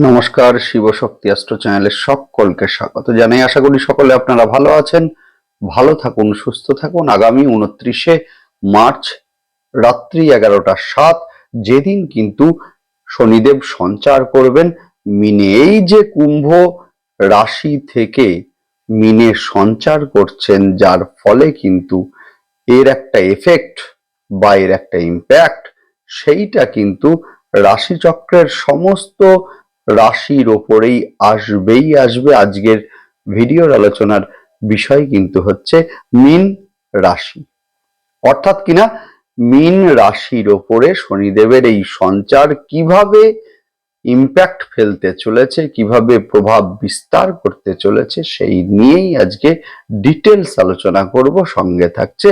নমস্কার, শিবশক্তি অস্ত্র চ্যানেলের সকলকে স্বাগত জানাই। আশা করি সকলে আপনারা ভালো আছেন, ভালো থাকুন, সুস্থ থাকুন। আগামী উনত্রিশে মার্চ, রাত্রি এগারোটা সাত, যেদিন কিন্তু শনিদেব সঞ্চার করবেন। মিনে এই যে কুম্ভ রাশি থেকে মিনে সঞ্চার করছেন, যার ফলে কিন্তু এর একটা এফেক্ট বা এর একটা ইম্প্যাক্ট সেইটা কিন্তু রাশিচক্রের সমস্ত রাশির ওপরেই আসবেই আসবে। আজকের ভিডিওর আলোচনার বিষয় কিন্তু হচ্ছে মিন রাশি। অর্থাৎ কিনা মিন রাশির ওপরে শনিদেবের এই সঞ্চার কীভাবে ইম্প্যাক্ট ফেলতে চলেছে, কীভাবে প্রভাব বিস্তার করতে চলেছে, সেই নিয়েই আজকে ডিটেলস আলোচনা করব। সঙ্গে থাকছে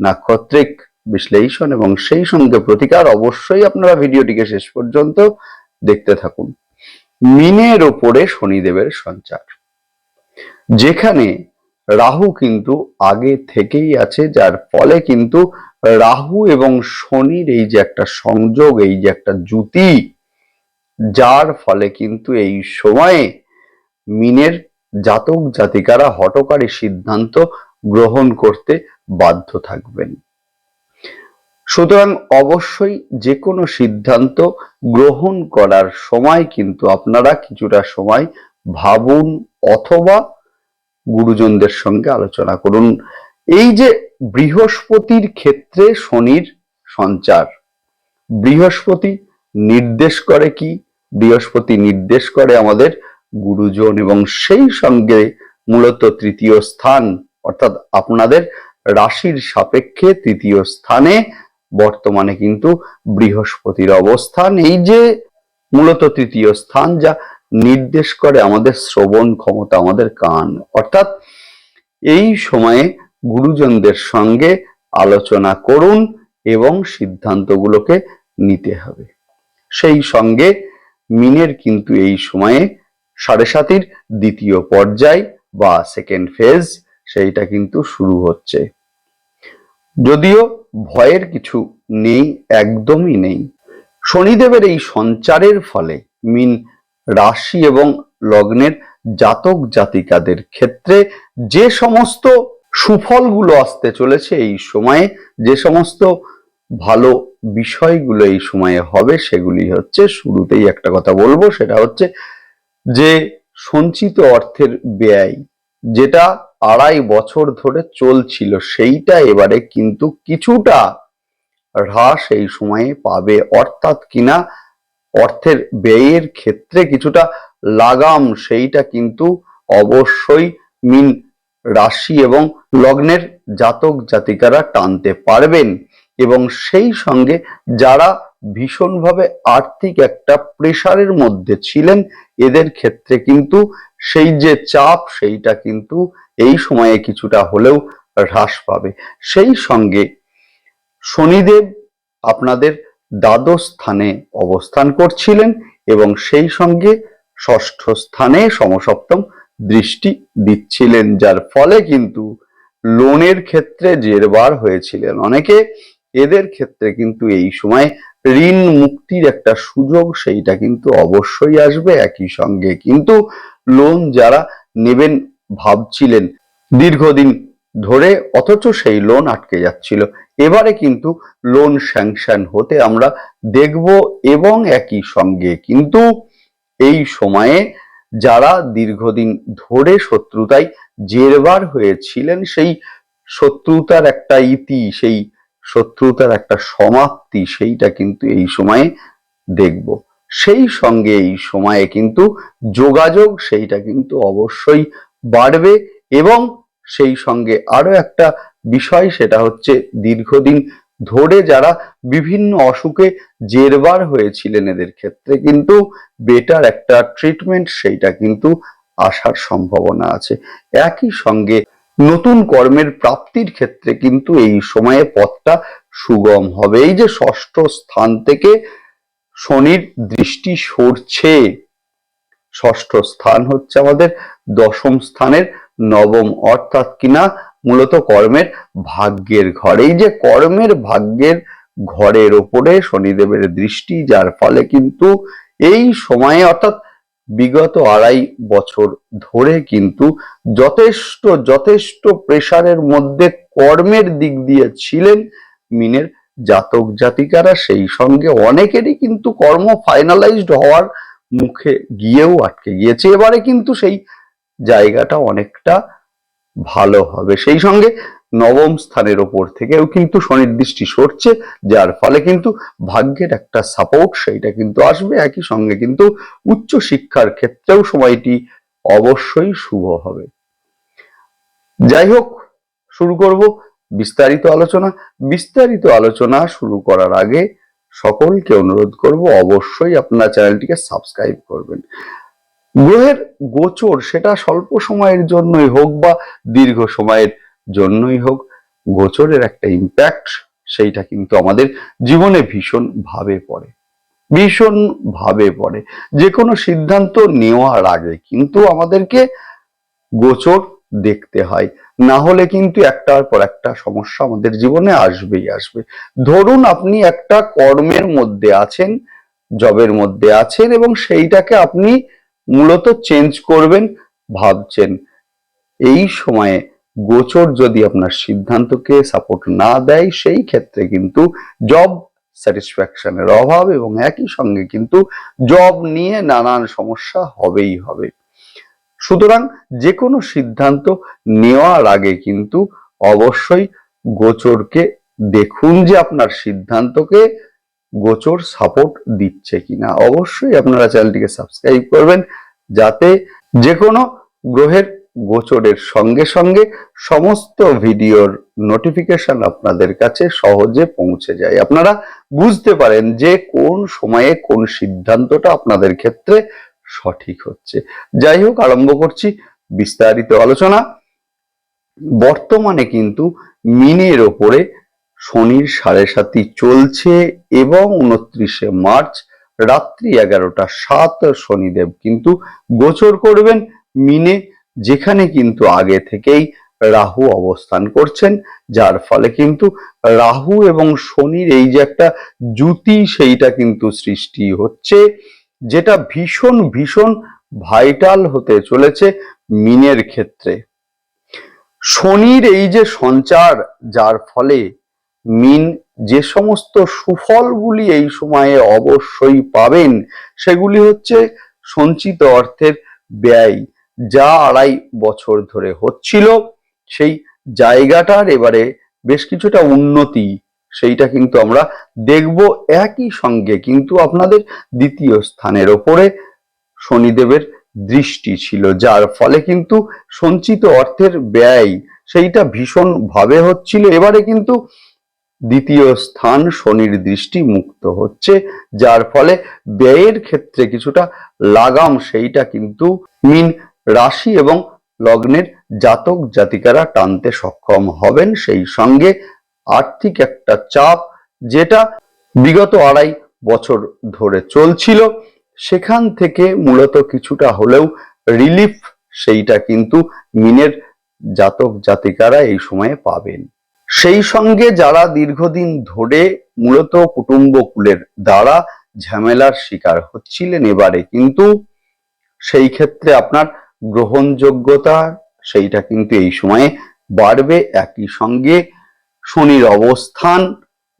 নাক্ষত্রিক বিশ্লেষণ এবং সেই সঙ্গে প্রতিকার। অবশ্যই আপনারা ভিডিওটিকে শেষ পর্যন্ত দেখতে থাকুন। মিনের ওপরে শনিদেবের সঞ্চার। যেখানে রাহু কিন্তু আগে থেকেই আছে, যার ফলে কিন্তু রাহু এবং শনির এই যে একটা সংযোগ, এই যে একটা জুতি যার ফলে কিন্তু এই সময়ে মিনের জাতক জাতিকারা হটকারী সিদ্ধান্ত গ্রহণ করতে বাধ্য থাকবেন। সুতরাং অবশ্যই যে কোনো সিদ্ধান্ত গ্রহণ করার সময় কিন্তু আপনারা কিছুটা সময় ভাবুন অথবা গুরুজনদের সঙ্গে আলোচনা করুন। এই যে বৃহস্পতির ক্ষেত্রে শনির সঞ্চার, বৃহস্পতি নির্দেশ করে কি? বৃহস্পতি নির্দেশ করে আমাদের গুরুজন এবং সেই সঙ্গে মূলত তৃতীয় স্থান, অর্থাৎ আপনাদের রাশির সাপেক্ষে তৃতীয় স্থানে বর্তমানে কিন্তু বৃহস্পতির অবস্থান। এই যে মূলত তৃতীয় স্থান যা নির্দেশ করে আমাদের শ্রবণ ক্ষমতা, আমাদের কান। অর্থাৎ এই সময়ে গুরুজনদের সঙ্গে আলোচনা করুন এবং সিদ্ধান্তগুলোকে নিতে হবে। সেই সঙ্গে মিনের কিন্তু এই সময়ে সাড়ে সাতির দ্বিতীয় পর্যায় বা সেকেন্ড ফেজ সেইটা কিন্তু শুরু হচ্ছে। যদিও ভয়ের কিছু নেই, একদমই নেই। শনিদেবের এই সঞ্চারের ফলে মিন রাশি এবং লগ্নের জাতক জাতিকাদের ক্ষেত্রে যে সমস্ত সুফলগুলো আসতে চলেছে এই সময়ে, যে সমস্ত ভালো বিষয়গুলো এই সময়ে হবে, সেগুলি হচ্ছে শুরুতেই একটা কথা বলব, সেটা হচ্ছে যে সঞ্চিত অর্থের ব্যয় যেটা আড়াই বছর ধরে চলছিল, সেইটা এবারে কিন্তু কিছুটা হ্রাস এই সময়ে পাবে। অর্থাৎ কিনা অর্থের ব্যয়ের ক্ষেত্রে কিছুটা লাগাম, সেইটা কিন্তু অবশ্যই মিন রাশি এবং লগ্নের জাতক জাতিকারা টানতে পারবেন। এবং সেই সঙ্গে যারা ভীষণভাবে আর্থিক একটা প্রেশারের মধ্যে ছিলেন, এদের ক্ষেত্রে কিন্তু সেই যে চাপ, সেইটা কিন্তু এই সময়ে কিছুটা হলেও হ্রাস পাবে। সেই সঙ্গে শনিদেব আপনাদের দ্বাদশ স্থানে অবস্থান করছিলেন এবং সেই সঙ্গে ষষ্ঠ স্থানে সমসপ্তম দৃষ্টি দিচ্ছিলেন, যার ফলে কিন্তু লোনের ক্ষেত্রে জেরবার হয়েছিলেন। অনেকে এদের ক্ষেত্রে কিন্তু এই সময় ঋণ মুক্তির একটা সুযোগ, সেইটা কিন্তু অবশ্যই আসবে। একই সঙ্গে কিন্তু লোন যারা নেবেন ভাবছিলেন দীর্ঘদিন ধরে, অথচ সেই লোন আটকে যাচ্ছিল। এবারে কিন্তু লোন স্যাংশন হতে আমরা দেখব এবং একই সঙ্গে কিন্তু এই সময়ে যারা দীর্ঘদিন ধরে শত্রুতায় জেরবার হয়েছিলেন, সেই শত্রুতার একটা ইতি, সেই শত্রুতার একটা সমাপ্তি, সেইটা কিন্তু এই সময়ে দেখব। সেই সঙ্গে এই সময়ে কিন্তু যোগাযোগ সেইটা কিন্তু অবশ্যই বাড়বে এবং সেই সঙ্গে আরও একটা বিষয় সেটা হচ্ছে দীর্ঘদিন ধরে যারা বিভিন্ন অসুখে জেরবার হয়েছিলেন এদের ক্ষেত্রে কিন্তু বেটার একটা ট্রিটমেন্ট সেইটা কিন্তু আসার সম্ভাবনা আছে। একই সঙ্গে নতুন কর্মের প্রাপ্তির ক্ষেত্রে কিন্তু এই সময়ে পথটা সুগম হবে। এই যে ষষ্ঠ স্থান থেকে শনির দৃষ্টি সরছে। ষষ্ঠ স্থান হচ্ছে আমাদের দশম স্থানের নবম, অর্থাৎ কিনা মূলত কর্মের ভাগ্যের ঘর। এই যে কর্মের ভাগ্যের ঘরের ওপরে শনিদেবের দৃষ্টি, যার ফলে কিন্তু এই সময়ে, অর্থাৎ বিগত আড়াই বছর ধরে কিন্তু যথেষ্ট যথেষ্ট প্রেসারের মধ্যে কর্মের দিক দিয়ে ছিলেন মিনের জাতক জাতিকারা সেই সঙ্গে অনেকেরই কিন্তু কর্ম ফাইনালাইজড হওয়ার মুখে গিয়েও আটকে গিয়েছে। এবারে কিন্তু সেই জায়গাটা অনেকটা ভালো হবে। সেই সঙ্গে নবম স্থানের ওপর থেকেও কিন্তু সুনির্দিষ্টি সরছে, যার ফলে কিন্তু ভাগ্যের একটা সাপোর্ট সেইটা কিন্তু আসবে। একই সঙ্গে কিন্তু উচ্চ শিক্ষার ক্ষেত্রেও সময়টি অবশ্যই শুভ হবে। যাই হোক, শুরু করব বিস্তারিত আলোচনা বিস্তারিত আলোচনা শুরু করার আগে সকলকে অনুরোধ করব অবশ্যই আপনার চ্যানেলটিকে সাবস্ক্রাইব করবেন। গ্রহের গোচর সেটা স্বল্প সময়ের জন্যই হোক বা দীর্ঘ সময়ের জন্যই হোক, গোচরের একটা ইম্প্যাক্ট সেইটা কিন্তু আমাদের জীবনে ভীষণ ভাবে পড়ে। ভীষণ ভাবে পড়ে। যে কোনো সিদ্ধান্ত নেওয়ার আগে কিন্তু আমাদেরকে গোচর দেখতে হয়। না হলে কিন্তু একটার পর একটা সমস্যা আমাদের জীবনে আসবেই আসবে। ধরুন আপনি একটা কর্মের মধ্যে আছেন, জবের মধ্যে আছেন এবং সেইটাকে আপনি মূলত চেঞ্জ করবেন, ভাবছেন। এই সময়ে গোচর যদি আপনার সিদ্ধান্তকে সাপোর্ট না দেয়, সেই ক্ষেত্রে কিন্তু জব স্যাটিসফ্যাকশনের অভাব এবং একই সঙ্গে কিন্তু জব নিয়ে নানান সমস্যা হবেই হবে। সুতরাং যে কোনো সিদ্ধান্ত নেওয়ার আগে কিন্তু অবশ্যই গোচরকে দেখুন যে আপনার সিদ্ধান্তকে গোচর সাপোর্ট দিচ্ছে কিনা। অবশ্যই আপনারা চ্যানেলটিকে সাবস্ক্রাইব করবেন যাতে যে কোনো গ্রহের গোচরের সঙ্গে সঙ্গে সমস্ত ভিডিওর নোটিফিকেশন আপনাদের কাছে সহজে পৌঁছে যায়। আপনারা বুঝতে পারেন যে কোন সময়ে কোন সিদ্ধান্তটা আপনাদের ক্ষেত্রে সঠিক হচ্ছে। যাই হোক, আরম্ভ করছি বিস্তারিত আলোচনা। বর্তমানে কিন্তু মিনের ওপরে শনির সাড়ে সাতি চলছে এবং উনত্রিশে মার্চ রাত্রি এগারোটা সাত শনিদেব কিন্তু গোচর করবেন মিনে, যেখানে কিন্তু আগে থেকেই রাহু অবস্থান করছেন, যার ফলে কিন্তু রাহু এবং শনির এই যে একটা জুতি সেইটা কিন্তু সৃষ্টি হচ্ছে। যেটা ভীষণ ভীষণ ভাইটাল হতে চলেছে মিনের ক্ষেত্রে। শনির এই যে সঞ্চার, যার ফলে মিন যে সমস্ত সুফলগুলি এই সময়ে অবশ্যই পাবেন, সেগুলি হচ্ছে সঞ্চিত অর্থের ব্যয়, যা আড়াই বছর ধরে হচ্ছিল। সেই জায়গাটার এবারে বেশ কিছুটা উন্নতি সেইটা কিন্তু আমরা দেখব একই সঙ্গে। কিন্তু আপনাদের দ্বিতীয় স্থানের ওপরে শনিদেবের দৃষ্টি ছিল, যার ফলে কিন্তু সঞ্চিত অর্থের ব্যয় সেইটা ভীষণ ভাবে হচ্ছিল। এবারে কিন্তু দ্বিতীয় স্থান শনির দৃষ্টি মুক্ত হচ্ছে, যার ফলে ব্যয়ের ক্ষেত্রে কিছুটা লাগাম সেইটা কিন্তু মিন রাশি এবং লগ্নের জাতক জাতিকারা টানতে সক্ষম হবেন। সেই সঙ্গে আর্থিক একটা চাপ যেটা বিগত আড়াই বছর ধরে চলছিল। সেখান থেকে মূলত কিছুটা হলেও রিলিফ সেইটা কিন্তু মিনের জাতক জাতিকারা এই সময়ে পাবেন। সেই সঙ্গে যারা দীর্ঘদিন ধরে মূলত কুটুম্বকুলের দ্বারা ঝামেলার শিকার হচ্ছিলেন এবারে কিন্তু সেই ক্ষেত্রে আপনার গ্রহণযোগ্যতা সেইটা কিন্তু এই সময়ে বাড়বে। একই সঙ্গে শনির অবস্থান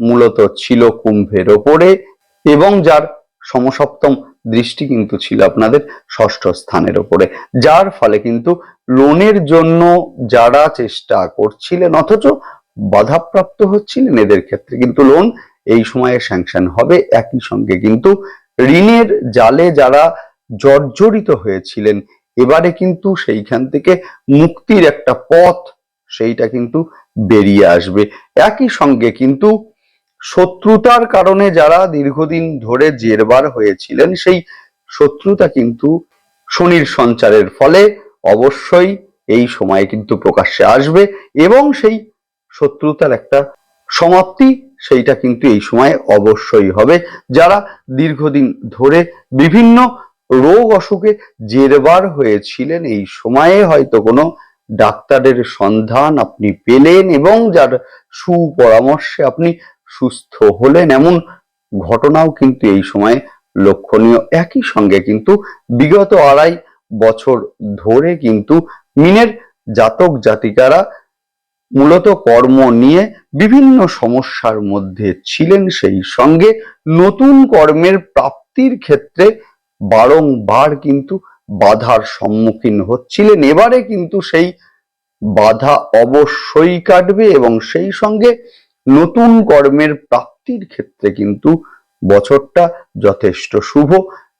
মূলত ছিল কুম্ভের ওপরে এবং যার সমসপ্তম দৃষ্টি কিন্তু ছিল আপনাদের ষষ্ঠ স্থানের ওপরে। যার ফলে কিন্তু লোনের জন্য যারা চেষ্টা করছিলেন অথচ বাধাপ্রাপ্ত হচ্ছিলেন, এদের ক্ষেত্রে কিন্তু লোন এই সময়ে স্যাংশন হবে। একই সঙ্গে কিন্তু ঋণের জালে যারা জর্জরিত হয়েছিলেন, এবারে কিন্তু সেইখান থেকে মুক্তির একটা পথ, সেইটা কিন্তু বেরিয়ে আসবে। একই সঙ্গে কিন্তু শত্রুতার কারণে যারা দীর্ঘদিন ধরে জেরবার হয়েছিলেন, সেই শত্রুতা কিন্তু শনির সঞ্চারের ফলে অবশ্যই এই সময়ে কিন্তু প্রকাশ্যে আসবে এবং সেই শত্রুতার একটা সমাপ্তি সেইটা কিন্তু এই সময় অবশ্যই হবে। যারা দীর্ঘদিন ধরে বিভিন্ন রোগ অসুখে জেরবার হয়েছিলেন, এই সময়ে হয়তো কোনো ডাক্তারের সন্ধান আপনি পেলেন এবং যার সুপরামর্শে আপনি সুস্থ হলেন এমন ঘটনাও কিন্তু এই সময় লক্ষণীয়। একই সঙ্গে কিন্তু বিগত আড়াই বছর ধরে কিন্তু মিনের জাতক জাতিকারা মূলত কর্ম নিয়ে বিভিন্ন সমস্যার মধ্যে ছিলেন। সেই সঙ্গে নতুন কর্মের প্রাপ্তির ক্ষেত্রে বারংবার কিন্তু বাধার সম্মুখীন হচ্ছিলেন। এবারে কিন্তু সেই বাধা অবশ্যই কাটবে এবং সেই সঙ্গে নতুন কর্মের প্রাপ্তির ক্ষেত্রে কিন্তু বছরটা যথেষ্ট শুভ।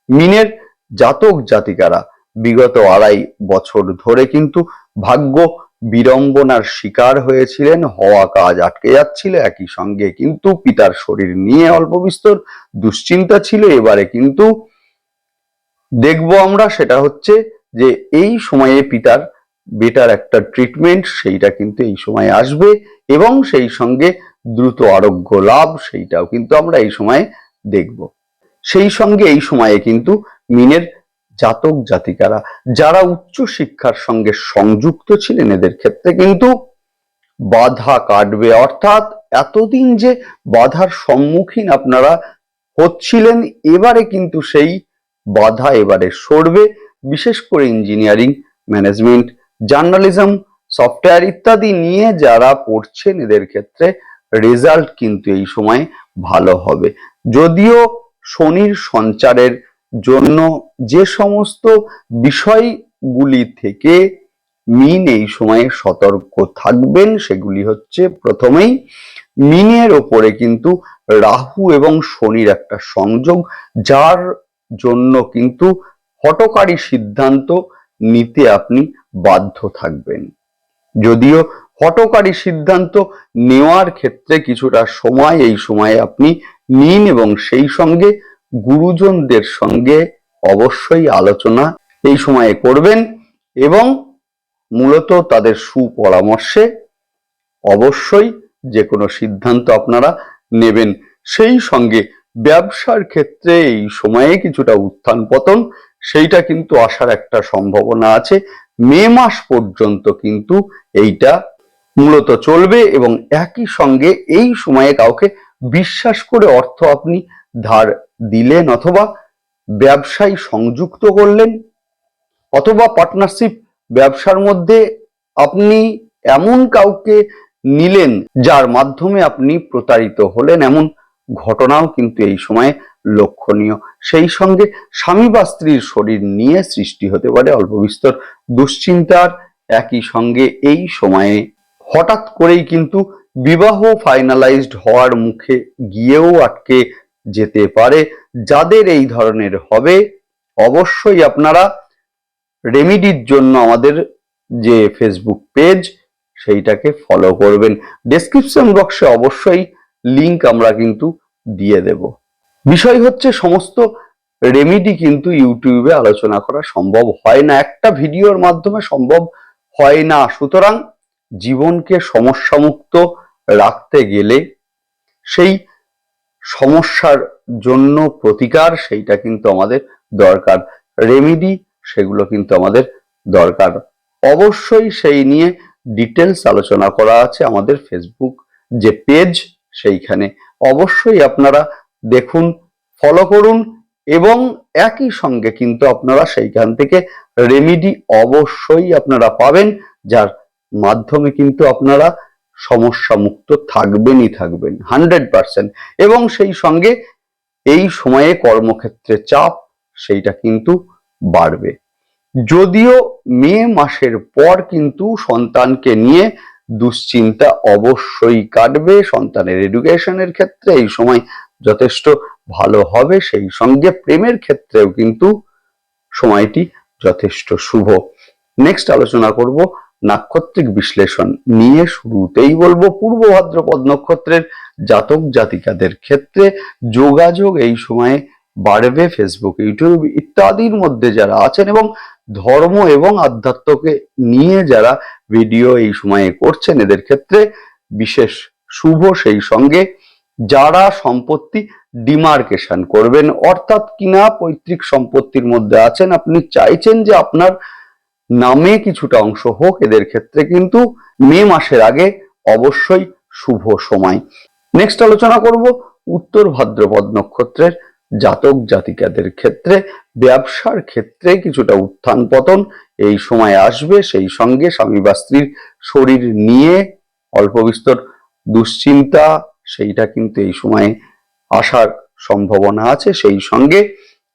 মিনের জাতক জাতিকারা বিগত আড়াই বছর ধরে কিন্তু ভাগ্য বিড়ম্বনার শিকার হয়েছিলেন, হওয়া কাজ আটকে যাচ্ছিল, একই সঙ্গে কিন্তু পিতার শরীর নিয়ে অল্প বিস্তর দুশ্চিন্তা ছিল। এবারে কিন্তু দেখব আমরা, সেটা হচ্ছে যে এই সময়ে পিতার বেটার একটা ট্রিটমেন্ট সেইটা কিন্তু এই সময় আসবে এবং সেই সঙ্গে দ্রুত আরোগ্য লাভ, সেইটাও কিন্তু আমরা এই সময়ে দেখব। সেই সঙ্গে এই সময়ে কিন্তু মিনের জাতক জাতিকারা যারা উচ্চ শিক্ষার সঙ্গে সংযুক্ত ছিলেন, এদের ক্ষেত্রে কিন্তু বাধা কাটবে। অর্থাৎ এতদিন যে বাধার সম্মুখীন আপনারা হচ্ছিলেন, এবারে কিন্তু সেই বাধা এবারে সরবে, বিশেষ করে ইঞ্জিনিয়ারিং ম্যানেজমেন্ট জার্নালিজম সফটওয়্যার ইত্যাদি নিয়ে যারা পড়ছেন এদের ক্ষেত্রে রেজাল্ট কিন্তু এই সময় ভালো হবে। যদিও শনির সঞ্চারের জন্য যে সমস্ত বিষয়গুলি থেকে মিন এই সময়ে সতর্ক থাকবেন সেগুলি হচ্ছে প্রথমেই মিনের ওপরে কিন্তু রাহু এবং শনির একটা সংযোগ, যার জন্য কিন্তু হটকারী সিদ্ধান্ত নিতে আপনি বাধ্য থাকবেন। যদিও হটকারী সিদ্ধান্ত নেওয়ার ক্ষেত্রে কিছুটা সময় এই সময়ে আপনি নিন এবং সেই সঙ্গে গুরুজনদের সঙ্গে অবশ্যই আলোচনা এই সময়ে করবেন এবং মূলত তাদের সুপরামর্শে অবশ্যই যে কোনো সিদ্ধান্ত আপনারা নেবেন, সেই সঙ্গে ব্যবসার ক্ষেত্রে এই সময়ে কিছুটা উত্থান পতন, সেইটা কিন্তু আসার একটা সম্ভাবনা আছে। মে মাস পর্যন্ত কিন্তু এইটা মূলত চলবে এবং একই সঙ্গে এই সময়ে কাউকে বিশ্বাস করে অর্থ আপনি ধার দিলেন অথবা ব্যবসায় সংযুক্ত করলেন অথবা পার্টনারশিপ ব্যবসার মধ্যে আপনি এমন কাউকে নিলেন যার মাধ্যমে আপনি প্রতারিত হলেন। এমন ঘটনাও কিন্তু এই সময়ে লক্ষণীয়। সেই সঙ্গে স্বামী বা স্ত্রীর শরীর নিয়ে সৃষ্টি হতে পারে অল্প বিস্তর দুশ্চিন্তার। একই সঙ্গে এই সময়ে হঠাৎ করেই কিন্তু বিবাহ ফাইনালাইজড হওয়ার মুখে গিয়েও আটকে যেতে পারে। যাদের এই ধরনের হবে, অবশ্যই আপনারা রেমিডির জন্য আমাদের যে ফেসবুক পেজ সেইটাকে ফলো করবেন। ডেসক্রিপশন বক্সে অবশ্যই লিংক আমরা কিন্তু দিয়ে দেব। বিষয় হচ্ছে সমস্ত রেমিডি কিন্তু ইউটিউবে আলোচনা করা সম্ভব হয় না। একটা ভিডিওর মাধ্যমে সম্ভব হয় না। সুতরাং জীবনকে সমস্যামুক্ত রাখতে গেলে সেই সমস্যার জন্য প্রতিকার সেইটা কিন্তু আমাদের দরকার। রেমিডি সেগুলো কিন্তু আমাদের দরকার। অবশ্যই সেই নিয়ে ডিটেলস আলোচনা করা আছে আমাদের ফেসবুক যে পেজ সেইখানে অবশ্যই আপনারা দেখুন ফলো করুন এবং একই সঙ্গে কিন্তু আপনারা সেইখান থেকে রেমিডি অবশ্যই আপনারা পাবেন, যার মাধ্যমে কিন্তু আপনারা সমস্যা মুক্ত থাকবেনই থাকবেন হান্ড্রেড পার্সেন্ট এবং সেই সঙ্গে এই সময়ে কর্মক্ষেত্রে চাপ, সেইটা কিন্তু বাড়বে। যদিও মে মাসের পর কিন্তু সন্তানকে নিয়ে দুশ্চিন্তা অবশ্যই কাটবে। সন্তানের এডুকেশনের ক্ষেত্রে এই সময় যথেষ্ট ভালো হবে। সেই সঙ্গে প্রেমের ক্ষেত্রেও কিন্তু সময়টি যথেষ্ট শুভ। নেক্সট আলোচনা করব নাক্ষত্রিক বিশ্লেষণ নিয়ে। শুরুতেই বলব পূর্ব ভাদ্রপদ নক্ষত্রের জাতক জাতিকাদের ক্ষেত্রে যোগাযোগ এই সময়ে বাড়বে। ফেসবুক ইউটিউব ইত্যাদির মধ্যে যারা আছেন এবং ধর্ম এবং আধ্যাত্মকে নিয়ে যারা ভিডিও এই সময়ে করছেন, এদের ক্ষেত্রে বিশেষ শুভ সেই সঙ্গে যারা সম্পত্তি ডিমার্কেশন করবেন, অর্থাৎ কিনা পৈতৃক সম্পত্তির মধ্যে আছেন, আপনি চাইছেন যে আপনার নামে কিছুটা অংশ হোক, এদের ক্ষেত্রে কিন্তু মে মাসের আগে অবশ্যই শুভ সময়। নেক্সট আলোচনা করব উত্তর ভাদ্রপদ নক্ষত্রের জাতক জাতিকাদের ক্ষেত্রে। ব্যবসার ক্ষেত্রে কিছুটা উত্থান পতন এই সময় আসবে, সেই সঙ্গে স্বামী বা স্ত্রীর শরীর নিয়ে অল্প বিস্তর দুশ্চিন্তা, সেইটা কিন্তু এই সময়ে আসার সম্ভাবনা আছে। সেই সঙ্গে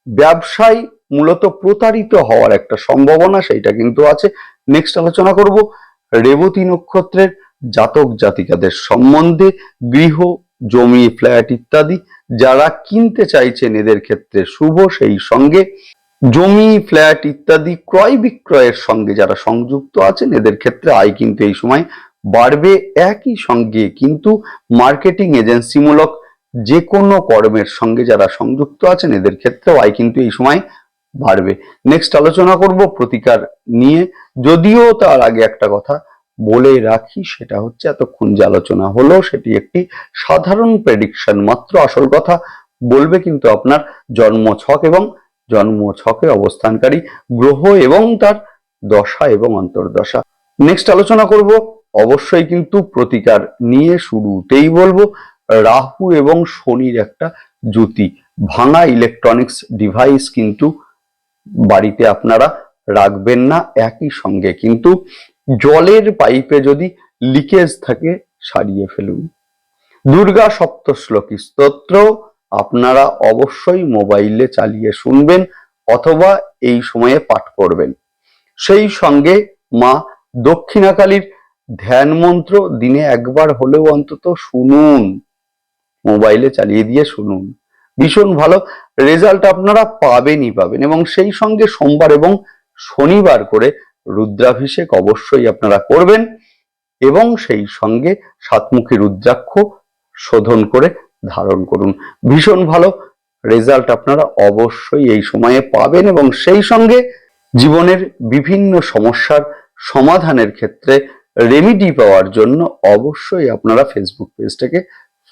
ব্যবসায় মূলত প্রতারিত হওয়ার একটা সম্ভাবনা সেইটা কিন্তু আছে। নেক্সট আলোচনা করব। রেবতী নক্ষত্রের জাতক জাতিকাদের সম্বন্ধে গৃহ জমি ফ্ল্যাট ইত্যাদি যারা কিনতে চাইছেন এদের ক্ষেত্রে শুভ সেই সঙ্গে। জমি ফ্ল্যাট ইত্যাদি ক্রয় বিক্রয়ের সঙ্গে যারা সংযুক্ত আছেন এদের ক্ষেত্রে আয় কিন্তু এই সময় বাড়বে একই সঙ্গে। কিন্তু মার্কেটিং এজেন্সিমূলক যে কোনো কর্মের সঙ্গে যারা সংযুক্ত আছেন এদের ক্ষেত্রেও আয় কিন্তু এই সময় বাড়বে। নেক্সট আলোচনা করব প্রতিকার নিয়ে। যদিও তার আগে একটা কথা বলে রাখি, সেটা হচ্ছে এতক্ষণ যে আলোচনা হলো, সেটি একটি সাধারণ প্রেডিকশন মাত্র। আসল কথা বলবে কিন্তু আপনার জন্ম ছক এবং জন্ম ছকে অবস্থানকারী গ্রহ এবং তার দশা এবং অন্তর্দশা। নেক্সট আলোচনা করব, অবশ্যই কিন্তু প্রতিকার নিয়ে শুরুতেই বলব, রাহু এবং শনির একটা জ্যোতি, ভাঙা ইলেকট্রনিক্স ডিভাইস কিন্তু বাড়িতে আপনারা রাখবেন না, একই সঙ্গে কিন্তু জলের পাইপে যদি লিকেজ থাকে, সারিয়ে ফেলুন। দুর্গা সপ্তশ্লোকী স্তোত্র আপনারা অবশ্যই মোবাইলে চালিয়ে শুনবেন অথবা এই সময়ে পাঠ করবেন। সেই সঙ্গে মা দক্ষিণাকালীর ধ্যান মন্ত্র দিনে একবার হলেও অন্তত শুনুন। মোবাইলে চালিয়ে দিয়ে শুনুন। ভীষণ ভালো রেজাল্ট আপনারা পাবেনই পাবেন এবং সেই সঙ্গে সোমবার এবং শনিবার করে রুদ্রাভিষেক অবশ্যই আপনারা করবেন এবং সেই সঙ্গে সাতমুখী রুদ্রাক্ষ শোধন করে ধারণ করুন। ভীষণ ভালো রেজাল্ট আপনারা অবশ্যই এই সময়ে পাবেন এবং সেই সঙ্গে জীবনের বিভিন্ন সমস্যার সমাধানের ক্ষেত্রে রেমিডি পাওয়ার জন্য অবশ্যই আপনারা ফেসবুক পেজটাকে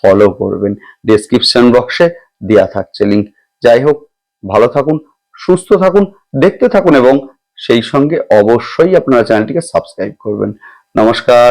ফলো করবেন। ডেসক্রিপশন বক্সে দেয়া থাকছে লিঙ্ক যাই হোক, ভালো থাকুন, সুস্থ থাকুন, দেখতে থাকুন এবং সেই সঙ্গে অবশ্যই আপনারা চ্যানেলটিকে সাবস্ক্রাইব করবেন। নমস্কার।